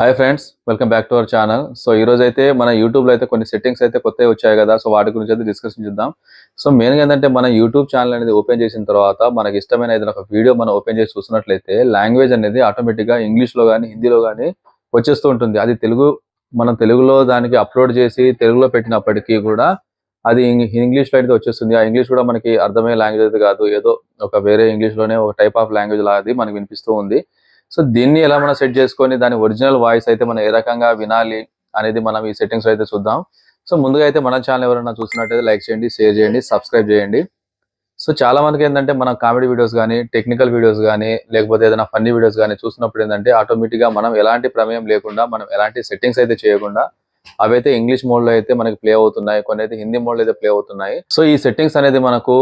Hi friends welcome back to our channel so ఈ రోజు అయితే మన యూట్యూబ్లో అయితే కొన్ని సెట్టింగ్స్ అయితే కొత్తవి వచ్చాయి కదా. సో వాటి గురించి అయితే డిస్కషన్ చేద్దాం. సో మెయిన్గా ఏంటంటే మన యూట్యూబ్ ఛానల్ అనేది ఓపెన్ చేసిన తర్వాత మనకి ఇష్టమైన ఏదైనా ఒక వీడియో మనం ఓపెన్ చేసి చూసినట్లయితే లాంగ్వేజ్ అనేది ఆటోమేటిక్గా ఇంగ్లీష్లో కానీ హిందీలో కానీ వచ్చేస్తూ ఉంటుంది. అది తెలుగు మనం తెలుగులో దానికి అప్లోడ్ చేసి తెలుగులో పెట్టినప్పటికీ కూడా అది ఇంగ్లీష్లో అయితే వచ్చేస్తుంది. ఆ ఇంగ్లీష్ కూడా మనకి అర్థమయ్యే లాంగ్వేజ్ అయితే కాదు. ఏదో ఒక వేరే ఇంగ్లీష్లోనే ఒక టైప్ ఆఫ్ లాంగ్వేజ్ లాది మనకి వినిపిస్తూ ఉంది. సో దీన్ని ఎలా మనం సెట్ చేసుకొని దాని ఒరిజినల్ వాయిస్ అయితే మనం ఏ రకంగా వినాలి అనేది మనం ఈ సెట్టింగ్స్ అయితే చూద్దాం. సో ముందుగా అయితే మన ఛానల్ ఎవరైనా చూసినట్టయితే లైక్ చేయండి షేర్ చేయండి సబ్స్క్రైబ్ చేయండి. సో చాలా మందికి ఏంటంటే మన కామెడీ వీడియోస్ కానీ టెక్నికల్ వీడియోస్ కానీ లేకపోతే ఏదైనా ఫన్నీ వీడియోస్ కానీ చూసినప్పుడు ఏంటంటే ఆటోమేటిక్గా మనం ఎలాంటి ప్రమేయం లేకుండా మనం ఎలాంటి సెట్టింగ్స్ అయితే చేయకుండా అవైతే ఇంగ్లీష్ మోడ్లో అయితే మనకి ప్లే అవుతున్నాయి కొన్ని అయితే హిందీ మోడ్లో అయితే ప్లే అవుతున్నాయి. సో ఈ సెట్టింగ్స్ అనేది మనకు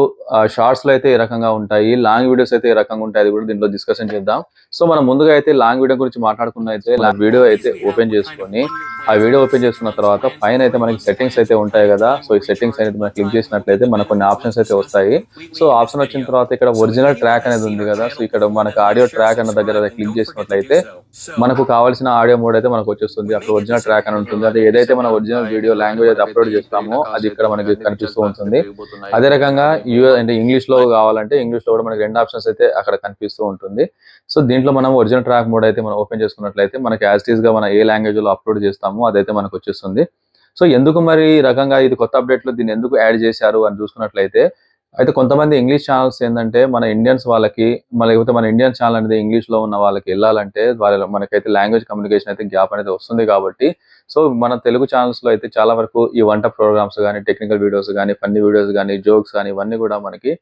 షార్ట్స్లో అయితే ఏ రకంగా ఉంటాయి లాంగ్ వీడియోస్ అయితే ఏ రకంగా ఉంటాయి అది కూడా దీంట్లో డిస్కషన్ చేద్దాం. సో మనం ముందుగా అయితే లాంగ్ వీడియో గురించి మాట్లాడుకున్న అయితే వీడియో అయితే ఓపెన్ చేసుకొని ఆ వీడియో ఓపెన్ చేసుకున్న తర్వాత పైన అయితే మనకి సెట్టింగ్స్ అయితే ఉంటాయి కదా సో ఈ సెట్టింగ్స్ అనేది మనం క్లిక్ చేసినట్లయితే మనకు కొన్ని ఆప్షన్స్ అయితే వస్తాయి. సో ఆప్షన్ వచ్చిన తర్వాత ఇక్కడ ఒరిజినల్ ట్రాక్ అనేది ఉంది కదా సో ఇక్కడ మనకు ఆడియో ట్రాక్ అన్న దగ్గర క్లిక్ చేసినట్లయితే మనకు కావాల్సిన ఆడియో మోడ్ అయితే మనకు వచ్చేస్తుంది. అక్కడ ఒరిజినల్ ట్రాక్ అని ఉంటుంది అది ఏదైతే మన ఒరిజినల్ వీడియో లాంగ్వేజ్ అయితే అప్లోడ్ చేస్తామో అది ఇక్కడ మనకి కనిపిస్తూ ఉంటుంది. అదే రకంగా యూఎస్ అంటే ఇంగ్లీష్లో కావాలంటే ఇంగ్లీష్లో కూడా మనకి రెండు ఆప్షన్స్ అయితే అక్కడ కనిపిస్తూ ఉంటుంది. సో దీంట్లో మనం ఒరిజినల్ ట్రాక్ మోడ్ అయితే మనం ఓపెన్ చేసుకున్నట్లయితే మనకి యాజ్ టీస్గా మనం ఏ లాంగ్వేజ్లో అప్లోడ్ చేస్తామో అదైతే మనకు వచ్చేస్తుంది. సో ఎందుకు మరి ఈ రకంగా ఇది కొత్త అప్డేట్లో దీన్ని ఎందుకు యాడ్ చేశారు అని చూసుకున్నట్లయితే అయితే కొంతమంది ఇంగ్లీష్ ఛానల్స్ ఏంటంటే మన ఇండియన్స్ వాళ్ళకి మన లేకపోతే మన ఇండియన్ ఛానల్ అనేది ఇంగ్లీష్లో ఉన్న వాళ్ళకి వెళ్ళాలంటే వాళ్ళ మనకైతే లాంగ్వేజ్ కమ్యూనికేషన్ అయితే గ్యాప్ అనేది వస్తుంది కాబట్టి. సో మన తెలుగు ఛానల్స్లో అయితే చాలా వరకు ఈ వంట ప్రోగ్రామ్స్ కానీ టెక్నికల్ వీడియోస్ కానీ ఫన్నీ వీడియోస్ కానీ జోక్స్ కానీ ఇవన్నీ కూడా మనకి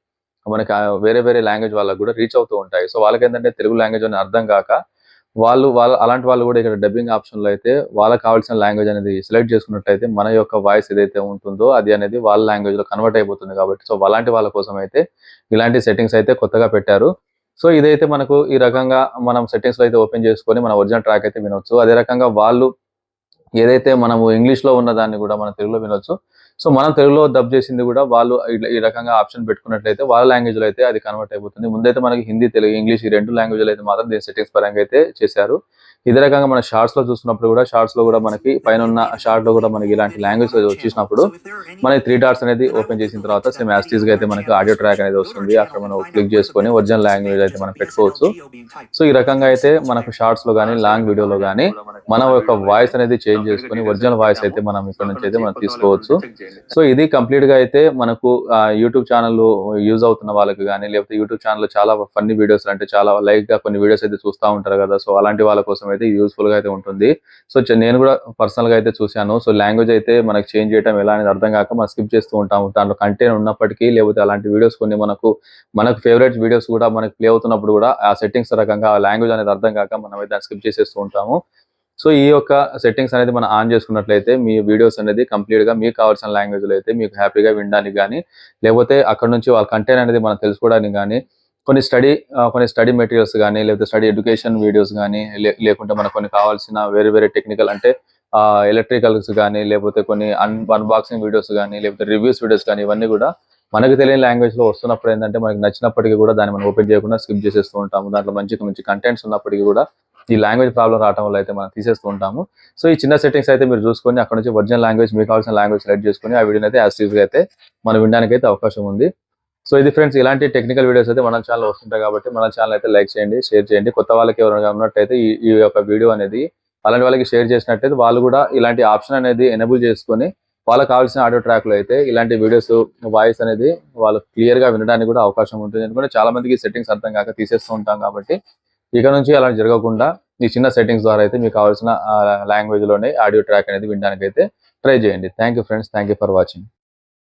మనకి వేరే వేరే లాంగ్వేజ్ వాళ్ళకి కూడా రీచ్ అవుతూ ఉంటాయి. సో వాళ్ళకి ఏంటంటే తెలుగు లాంగ్వేజ్ అని అర్థం కాక వాళ్ళు వాళ్ళు అలాంటి వాళ్ళు కూడా ఇక్కడ డబ్బింగ్ ఆప్షన్లో అయితే వాళ్ళకి కావాల్సిన లాంగ్వేజ్ అనేది సెలెక్ట్ చేసుకున్నట్టయితే మన యొక్క వాయిస్ ఏదైతే ఉంటుందో అది అనేది వాళ్ళ లాంగ్వేజ్లో కన్వర్ట్ అయిపోతుంది కాబట్టి. సో అలాంటి వాళ్ళ కోసం అయితే ఇలాంటి సెట్టింగ్స్ అయితే కొత్తగా పెట్టారు. సో ఇదైతే మనకు ఈ రకంగా మనం సెట్టింగ్స్లో అయితే ఓపెన్ చేసుకొని మన ఒరిజినల్ ట్రాక్ అయితే వినొచ్చు. అదే రకంగా వాళ్ళు ఏదైతే మనము ఇంగ్లీష్లో ఉన్న దాన్ని కూడా మనం తెలుగులో వినొచ్చు. సో మనం తెలుగులో డబ్ చేసింది కూడా వాళ్ళు ఈ రకంగా ఆప్షన్ పెట్టుకున్నట్లయితే వాళ్ళ లాంగ్వేజ్లో అయితే అది కన్వర్ట్ అయిపోతుంది. ముందైతే మనకి హిందీ తెలుగు ఇంగ్లీష్ ఈ రెండు లాంగ్వేజ్ అయితే మాత్రం దీని సెట్టింగ్స్ పరంగా అయితే చేశారు. ఇదే రకంగా మన షార్ట్స్లో చూసినప్పుడు కూడా షార్ట్స్లో కూడా మనకి పైన ఉన్న షార్ట్లో కూడా మనకి ఇలాంటి లాంగ్వేజ్ వచ్చేసినప్పుడు మనకి త్రీ డాట్స్ అనేది ఓపెన్ చేసిన తర్వాత సేమ్ యాస్టీస్గా అయితే మనకి ఆడియో ట్రాక్ అనేది వస్తుంది. అక్కడ మనం క్లిక్ చేసుకొని ఒరిజినల్ లాంగ్వేజ్ అయితే మనం పెట్టుకోవచ్చు. సో ఈ రకంగా అయితే మనకు షార్ట్స్లో కానీ లాంగ్ వీడియోలో కానీ మన యొక్క వాయిస్ అనేది చేంజ్ చేసుకొని ఒరిజినల్ వాయిస్ అయితే మనం ఇక్కడ నుంచి అయితే మనం తీసుకోవచ్చు. సో ఇది కంప్లీట్గా అయితే మనకు యూట్యూబ్ ఛానల్ యూజ్ అవుతున్న వాళ్ళకి కానీ లేకపోతే యూట్యూబ్ ఛానల్ చాలా ఫన్నీ వీడియోస్ అంటే చాలా లైక్గా కొన్ని వీడియోస్ అయితే చూస్తూ ఉంటారు కదా. సో అలాంటి వాళ్ళ కోసం అయితే యూస్ఫుల్గా అయితే ఉంటుంది. సో నేను కూడా పర్సనల్గా అయితే చూశాను. సో లాంగ్వేజ్ అయితే మనకి చేంజ్ చేయడం ఎలా అనేది అర్థం కాక మనం స్కిప్ చేస్తూ ఉంటాము. దాంట్లో కంటెంట్ ఉన్నప్పటికీ లేకపోతే అలాంటి వీడియోస్ కొన్ని మనకు మనకు ఫేవరెట్ వీడియోస్ కూడా మనకి ప్లే అవుతున్నప్పుడు కూడా ఆ సెట్టింగ్స్ రకంగా ఆ లాంగ్వేజ్ అనేది అర్థం కాక మనం అయితే స్కిప్ చేసేస్తూ ఉంటాము. సో ఈ యొక్క సెట్టింగ్స్ అనేది మనం ఆన్ చేసుకున్నట్లయితే మీ వీడియోస్ అనేది కంప్లీట్గా మీకు కావాల్సిన లాంగ్వేజ్లో అయితే మీకు హ్యాపీగా వినడానికి కానీ లేకపోతే అక్కడ నుంచి వాళ్ళ కంటెంట్ అనేది మనం తెలుసుకోవడానికి కానీ కొన్ని స్టడీ కొన్ని స్టడీ మెటీరియల్స్ కానీ లేకపోతే స్టడీ ఎడ్యుకేషన్ వీడియోస్ కానీ లేకుంటే మనకు కొన్ని కావాల్సిన వేరే వేరే టెక్నికల్ అంటే ఎలక్ట్రికల్స్ కానీ లేకపోతే కొన్ని అన్ అన్బాక్సింగ్ వీడియోస్ కానీ లేకపోతే రివ్యూస్ వీడియోస్ కానీ ఇవన్నీ కూడా మనకు తెలియని లాంగ్వేజ్లో వస్తున్నప్పుడు ఏంటంటే మనకి నచ్చినప్పటికీ కూడా దాన్ని మనం ఓపెన్ చేయకుండా స్కిప్ చేసేస్తూ ఉంటాము. దాంట్లో మంచి మంచి కంటెంట్స్ ఉన్నప్పటికీ కూడా ఈ లాంగ్వేజ్ ప్రాబ్లం రావడం వల్ల అయితే మనం తీసేస్తూ ఉంటాము. సో ఈ చిన్న సెట్టింగ్స్ అయితే మీరు చూసుకొని అక్కడ నుంచి ఒరిజినల్ లాంగ్వేజ్ మీకు కావాల్సిన లాంగ్వేజ్ సెలెక్ట్ చేసుకొని ఆ వీడియోని అయితే యాజ్గా అయితే మనం వినడానికి అయితే అవకాశం ఉంది. సో ఇది ఫ్రెండ్స్ ఇలాంటి టెక్నికల్ వీడియోస్ అయితే మన ఛానల్ వస్తుంటాయి కాబట్టి మన ఛానల్ అయితే లైక్ చేయండి షేర్ చేయండి. కొత్త వాళ్ళకి ఎవరైనా ఉన్నట్టయితే ఈ యొక్క వీడియో అనేది అలాంటి వాళ్ళకి షేర్ చేసినట్టయితే వాళ్ళు కూడా ఇలాంటి ఆప్షన్ అనేది ఎనేబుల్ చేసుకొని వాళ్ళకి కావాల్సిన ఆడియో ట్రాక్లో అయితే ఇలాంటి వీడియోస్ వాయిస్ అనేది వాళ్ళు క్లియర్గా వినడానికి కూడా అవకాశం ఉంటుంది. ఎందుకంటే చాలా మందికి సెట్టింగ్స్ అర్థం కాక తీసేస్తూ ఉంటాం కాబట్టి ఇక నుంచి అలా జరగకుండా ఈ చిన్న సెట్టింగ్స్ ద్వారా అయితే మీకు కావాల్సిన లాంగ్వేజ్లోనే ఆడియో ట్రాక్ అనేది వినడానికి అయితే ట్రై చేయండి thank friends thank for watching